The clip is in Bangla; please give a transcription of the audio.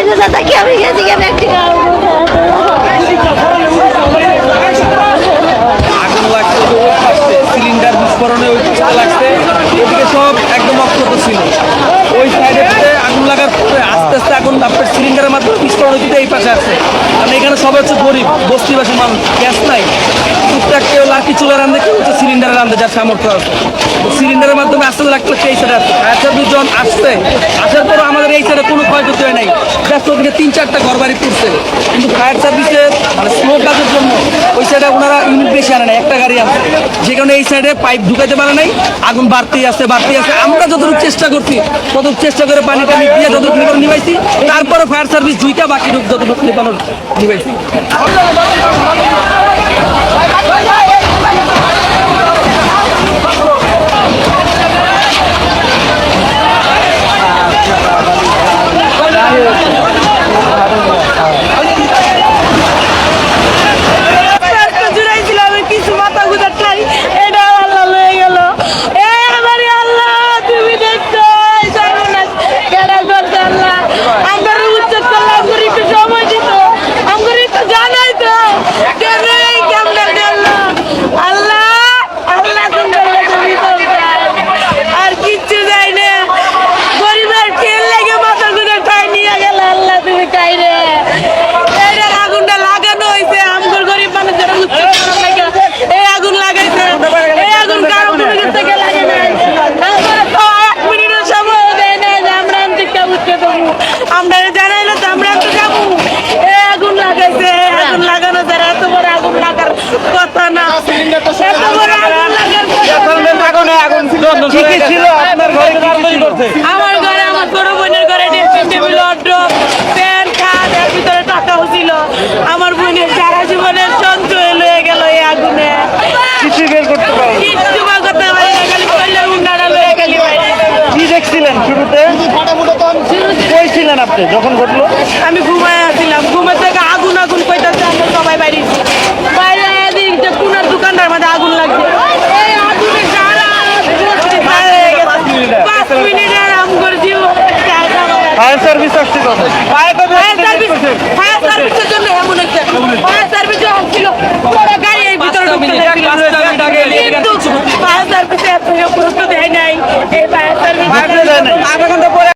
এসে দাদা কেমন গেছে কেমন একটি গাও আস্তে আপনার সিলিন্ডারের মাধ্যমে বিস্ফোরণ হইতে এই পাশে আছে। কারণ এখানে সবাই হচ্ছে গরিব বস্তিবাসী মানুষ গ্যাস নাই। টুকটাক কেউ লাঠি, চুলা রান্ধে কেউ হচ্ছে সিলিন্ডারে রান্ধে যার সামর্থ্য আছে। সিলিন্ডারের মাধ্যমে আস্তে লাগতে এই সাইডে আসছে সার্ভিস যখন আসছে। আসার পর আমাদের এই সাইডে কোনো ক্ষয়ক্ষতি হয় নাই। জাস্ট ওদিকে তিন চারটা ঘর বাড়ি পড়ছে। কিন্তু ফায়ার সার্ভিসের মানে স্লো কাজের জন্য, ওই সাইডে ওনারা ইউনিট বেশি আনে না একটা গাড়ি আছে যে কারণে এই সাইডে পাইপ ঢুকাইতে পারে নাই, আগুন বাড়তেই আছে বাড়তেই আছে। আমরা যতটুকু চেষ্টা করছি, ততটুকু চেষ্টা করে পানি টানি দিয়ে যতটুকু নিবাইছি তারপরে ফায়ার সার্ভিস দুইটা বাকি ঢুক যতটুকু নিবানোর ঠিকই ছিল আপনার ঘরে কি কি ছিল? আমার ঘরে আমার ছোট বোনের ঘরে ড্রেসিং টেবিল অড্রপ প্যান খাট এর ভিতরে টাকাও ছিল আমার বোনের সারা জীবনের সঞ্চয় লয়ে গেল এই আগুনে। কিছুই বের করতে পারব না। কিচ্ছু বা করতে পারি না খালি লয়ে গেলি কি দেখছিলেন শুরুতে? কই ছিলেন আপনি? যখন ঘটলো? আমি ঘুমায় আসছিলাম। ঘুমের থেকে আগুন আগুন কইতাছে আমরা সবাই বাইরে বাইরে এদিক যে পুনার দোকানটার মধ্যে আগুন লাগছে এই আগুনে সারা বাইরে হয়ে গেছে পাঁচ মিনিটের আম করে জীব ফায়ার সার্ভিস আসছে ফায়ার সার্ভিস ফায়ার সার্ভিসের জন্য এমন হচ্ছে ফায়ার সার্ভিস যখন ছিল পুরো গাড়ি এই ভিতরে ঢুকতে কিন্তু ফায়ার সার্ভিসে এত গুরুত্ব দেয় নাই। এই ফায়ার সার্ভিস আধা ঘণ্টা পরে